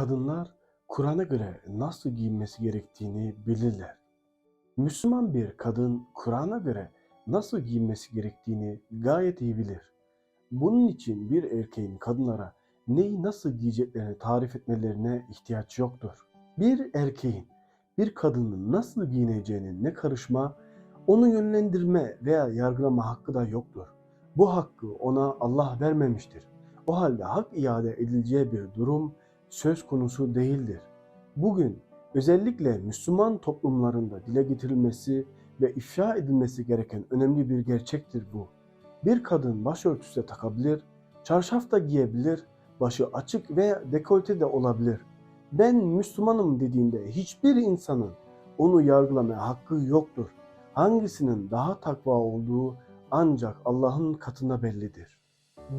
kadınlar Kur'an'a göre nasıl giyinmesi gerektiğini bilirler. Müslüman bir kadın Kur'an'a göre nasıl giyinmesi gerektiğini gayet iyi bilir. Bunun için bir erkeğin kadınlara neyi nasıl giyeceklerini tarif etmelerine ihtiyaç yoktur. Bir erkeğin bir kadının nasıl giyineceğine ne karışma, onu yönlendirme veya yargılama hakkı da yoktur. Bu hakkı ona Allah vermemiştir. O halde hak iade edileceği bir durum söz konusu değildir. Bugün özellikle Müslüman toplumlarında dile getirilmesi ve ifşa edilmesi gereken önemli bir gerçektir bu. Bir kadın başörtüsü de takabilir, çarşaf da giyebilir, başı açık veya dekolte de olabilir. Ben Müslümanım dediğinde hiçbir insanın onu yargılamaya hakkı yoktur. Hangisinin daha takva olduğu ancak Allah'ın katında bellidir.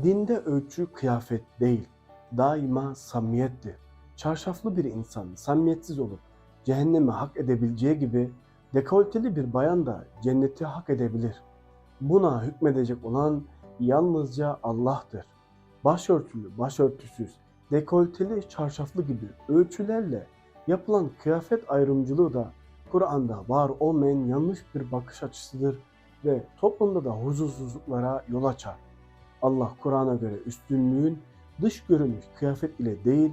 Dinde ölçü kıyafet değil, daima samimiyettir. Çarşaflı bir insan samimiyetsiz olup cehennemi hak edebileceği gibi dekolteli bir bayan da cenneti hak edebilir. Buna hükmedecek olan yalnızca Allah'tır. Başörtülü, başörtüsüz, dekolteli, çarşaflı gibi ölçülerle yapılan kıyafet ayrımcılığı da Kur'an'da var olmayan yanlış bir bakış açısıdır ve toplumda da huzursuzluklara yol açar. Allah Kur'an'a göre üstünlüğün dış görünüş kıyafet ile değil,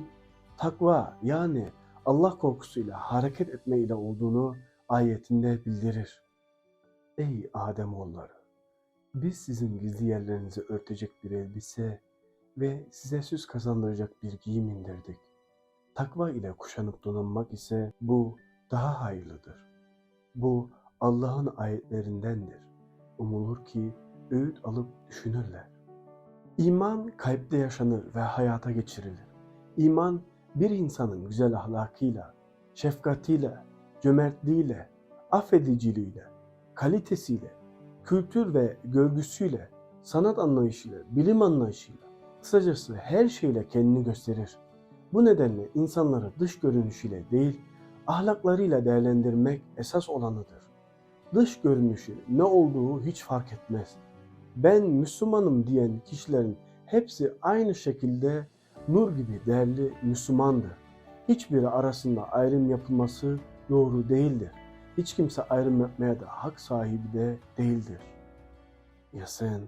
takva yani Allah korkusuyla hareket etme ile olduğunu ayetinde bildirir. Ey Ademoğulları! Biz sizin gizli yerlerinizi örtecek bir elbise ve size süs kazandıracak bir giyim indirdik. Takva ile kuşanıp donanmak ise bu daha hayırlıdır. Bu Allah'ın ayetlerindendir. Umulur ki öğüt alıp düşünürler. İman kalpte yaşanır ve hayata geçirilir. İman bir insanın güzel ahlakıyla, şefkatiyle, cömertliğiyle, affediciliğiyle, kalitesiyle, kültür ve görgüsüyle, sanat anlayışıyla, bilim anlayışıyla, kısacası her şeyle kendini gösterir. Bu nedenle insanları dış görünüşüyle değil, ahlaklarıyla değerlendirmek esas olanıdır. Dış görünüşü ne olduğu hiç fark etmez. Ben Müslümanım diyen kişilerin hepsi aynı şekilde nur gibi değerli Müslümandır. Hiçbiri arasında ayrım yapılması doğru değildir. Hiç kimse ayrım yapmaya da hak sahibi de değildir. Ya sen?